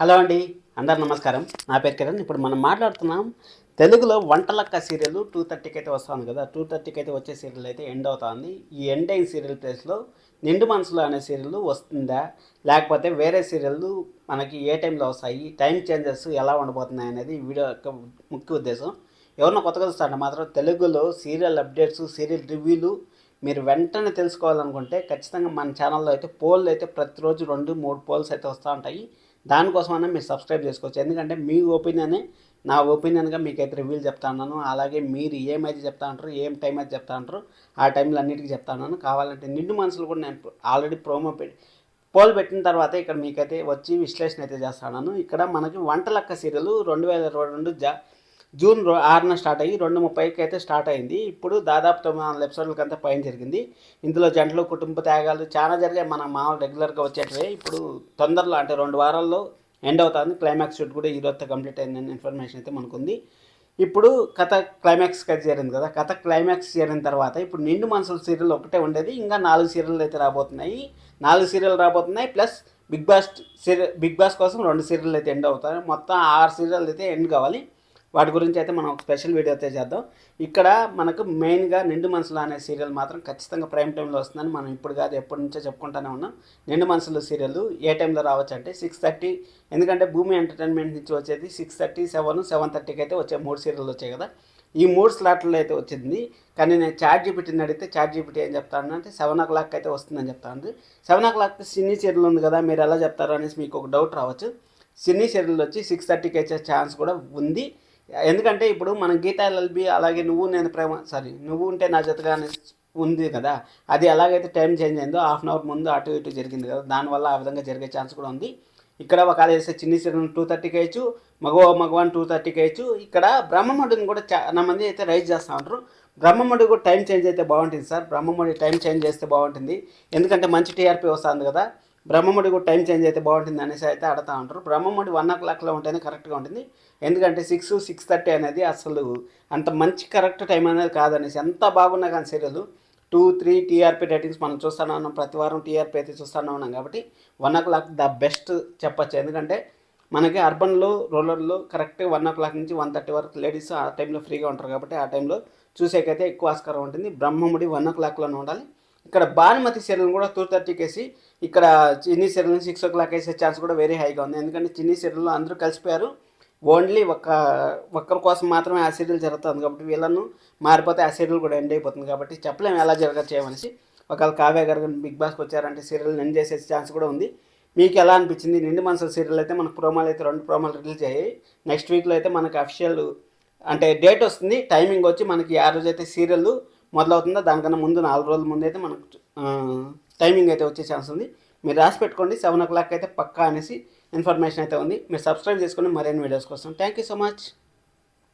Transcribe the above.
Hello అండి అందరు నమస్కారం. నా పేరు కిరణ్. ఇప్పుడు మనం మాట్లాడుతున్నాం తెలుగులో వంటలక్క సీరియల్ టూ థర్టీకి అయితే వస్తుంది కదా. టూ థర్టీకి అయితే వచ్చే సీరియల్ అయితే ఎండ్ అవుతుంది. ఈ ఎండ్ అయిన సీరియల్ ప్లేస్లో నిండు మనసులో అనే సీరియల్ వస్తుందా? లేకపోతే వేరే సీరియల్ మనకి ఏ టైంలో వస్తాయి? టైం చేంజెస్ ఎలా ఉండబోతున్నాయి అనేది ఈ వీడియో యొక్క ముఖ్య ఉద్దేశం. ఎవరినో కొత్తగా చూస్తారంటే మాత్రం తెలుగులో సీరియల్ అప్డేట్స్ సీరియల్ రివ్యూలు మీరు వెంటనే తెలుసుకోవాలనుకుంటే ఖచ్చితంగా మన ఛానల్లో అయితే పోల్లు అయితే ప్రతిరోజు రెండు మూడు పోల్స్ అయితే వస్తూ ఉంటాయి. దానికోసమైనా మీరు సబ్స్క్రైబ్ చేసుకోవచ్చు. ఎందుకంటే మీ ఒపీనియనే నా ఒపీనియన్గా మీకైతే రివ్యూలు చెప్తా ఉన్నాను. అలాగే మీరు ఏమైతే చెప్తా ఉంటారు ఏం టైం అయితే చెప్తా ఉంటారు ఆ టైంలో అన్నిటికీ చెప్తా ఉన్నాను. కావాలంటే నిండు మనసులు కూడా నేను ఆల్రెడీ ప్రోమో పెట్టి పోల్ పెట్టిన తర్వాత ఇక్కడ మీకైతే వచ్చి విశ్లేషణ అయితే చేస్తాను ఇక్కడ మనకి వంటలక్క సీరియల్ రెండు వేల ఇరవై రెండు జా జూన్ ఆరున స్టార్ట్ అయ్యి రెండు ముప్పైకి అయితే స్టార్ట్ అయింది. ఇప్పుడు దాదాపు తొమ్మిది వందల ఎపిసోడ్లకి అంతా పైన జరిగింది. ఇందులో జంటలు కుటుంబ త్యాగాలు చాలా జరిగాయి. మన మామూలు రెగ్యులర్గా వచ్చేటివే. ఇప్పుడు తొందరలో అంటే రెండు వారాల్లో ఎండ్ అవుతుంది. క్లైమాక్స్ షూట్ కూడా ఈరోజు కంప్లీట్ అయిందని ఇన్ఫర్మేషన్ అయితే మనకుంది. ఇప్పుడు కథ క్లైమాక్స్కి అయితే చేరింది కదా. కథ క్లైమాక్స్ చేరిన తర్వాత ఇప్పుడు నిండు మనసుల సీరియల్ ఒకటే ఉండేది. ఇంకా నాలుగు సీరియల్ అయితే రాబోతున్నాయి. నాలుగు సీరియల్ రాబోతున్నాయి. Plus Bigg Boss serial Bigg Boss కోసం రెండు సీరియల్ అయితే ఎండ్ అవుతాయి. మొత్తం ఆరు సీరియల్ అయితే ఎండ్ కావాలి. వాటి గురించి అయితే మనం ఒక స్పెషల్ వీడియో అయితే చేద్దాం. ఇక్కడ మనకు మెయిన్గా నిండు మనసులు అనే సీరియల్ మాత్రం ఖచ్చితంగా ప్రైమ్ టైంలో వస్తుందని మనం ఇప్పుడు కాదు ఎప్పటి నుంచో చెప్పుకుంటూనే ఉన్నాం. నిండు మనసులు సీరియల్ ఏ టైంలో రావచ్చు అంటే సిక్స్ థర్టీ ఎందుకంటే భూమి ఎంటర్టైన్మెంట్ నుంచి వచ్చేది సిక్స్ థర్టీ సెవెన్ సెవెన్ థర్టీకి అయితే వచ్చే మూడు సీరియల్ వచ్చాయి కదా. ఈ మూడు స్లాట్లలో అయితే వచ్చింది. కానీ నేను చాట్ జీపీటీని అడిగితే చాట్ జీపీటీ ఏం చెప్తాను అంటే సెవెన్ ఓ క్లాక్ అయితే వస్తుందని చెప్తాను సెవెన్ ఓ క్లాక్ సినీ సీరియల్ ఉంది కదా మీరు ఎలా చెప్తారు అనేసి మీకు ఒక డౌట్ రావచ్చు. సినీ సీరియల్ వచ్చి సిక్స్ థర్టీకి వచ్చే ఛాన్స్ కూడా ఉంది. ఎందుకంటే ఇప్పుడు మన గీత ఎల్ఎల్బి అలాగే నువ్వు నేను ప్రేమ సారీ నువ్వు ఉంటే నా జతగా ఉంది కదా. అది ఎలాగైతే టైం చేంజ్ అయిందో హాఫ్ అన్ అవర్ ముందు అటు ఇటు జరిగింది కదా. దానివల్ల ఆ విధంగా జరిగే ఛాన్స్ కూడా ఉంది. ఇక్కడ ఒకవేళ వేస్తే చిన్ని సీరియల్ టూ థర్టీకి వేయచ్చు మగవ మగవాన్ టూ థర్టీకి వేయచ్చు. ఇక్కడ బ్రహ్మముడిని కూడా చాలా మంది అయితే రైజ్ చేస్తూ ఉంటారు. బ్రహ్మముడి కూడా టైం చేంజ్ అయితే బాగుంటుంది సార్. బ్రహ్మముడి టైం చేంజ్ చేస్తే బాగుంటుంది. ఎందుకంటే మంచి టీఆర్పీ వస్తుంది కదా. బ్రహ్మముడి కూడా టైం చేంజ్ అయితే బాగుంటుంది అనేసి అయితే అడుగుతూ ఉంటారు. బ్రహ్మముడి వన్ ఓ క్లాక్లో ఉంటేనే కరెక్ట్గా ఉంటుంది. ఎందుకంటే సిక్స్ సిక్స్ థర్టీ అనేది అసలు అంత మంచి కరెక్ట్ టైం అనేది కాదనేసి ఎంత బాగున్నా కానీ serial two three TRP ratings మనం చూస్తూనే ఉన్నాం. ప్రతి వారం టీఆర్పీ అయితే చూస్తూనే ఉన్నాం కాబట్టి one o'clock the best చెప్పచ్చు. ఎందుకంటే మనకి అర్బన్లో రూరల్లో కరెక్ట్ వన్ ఓ క్లాక్ నుంచి వన్ థర్టీ వరకు లేడీస్ ఆ టైంలో ఫ్రీగా ఉంటారు కాబట్టి ఆ టైంలో చూసేకైతే ఎక్కువ ఆస్కారం ఉంటుంది. బ్రహ్మముడి వన్ ఓ క్లాక్లోనే ఉండాలి. ఇక్కడ భానుమతి సీరియల్ కూడా టూ థర్టీకేసి ఇక్కడ Chinni serial six o'clock వేసే ఛాన్స్ కూడా వెరీ హైగా ఉంది. ఎందుకంటే చిన్ని సీరియల్లో అందరూ కలిసిపోయారు. ఓన్లీ ఒక ఒక్కరి కోసం మాత్రమే ఆ సీరియల్ జరుగుతుంది కాబట్టి వీళ్ళను మారిపోతే ఆ సీరియల్ కూడా ఎండ్ అయిపోతుంది కాబట్టి చెప్పలేము ఎలా జరగచ్చు చేయమనేసి. ఒకవేళ కావ్య గారు బిగ్ బాస్కి వచ్చారంటే సీరియల్ ఎండ్ చేసే ఛాన్స్ కూడా ఉంది. మీకు ఎలా అనిపించింది? నిండు మనసుల సీరియల్ అయితే మనకు ప్రోమాలు అయితే రెండు ప్రోమాలు రిలీజ్ అయ్యాయి. నెక్స్ట్ వీక్లో అయితే మనకు అఫిషియల్ అంటే డేట్ వస్తుంది. టైమింగ్ వచ్చి మనకి ఆ రోజు అయితే సీరియల్ మొదలవుతుందో దానికన్నా ముందు నాలుగు రోజుల ముందు అయితే మనకు టైమింగ్ అయితే వచ్చే ఛాన్స్ ఉంది. మీరు రాసి పెట్టుకోండి సెవెన్ ఓ క్లాక్ అయితే పక్కా అనేసి ఇన్ఫర్మేషన్ అయితే ఉంది. మీరు సబ్స్క్రైబ్ చేసుకొని మరిన్ని వీడియోస్ కోసం. Thank you so much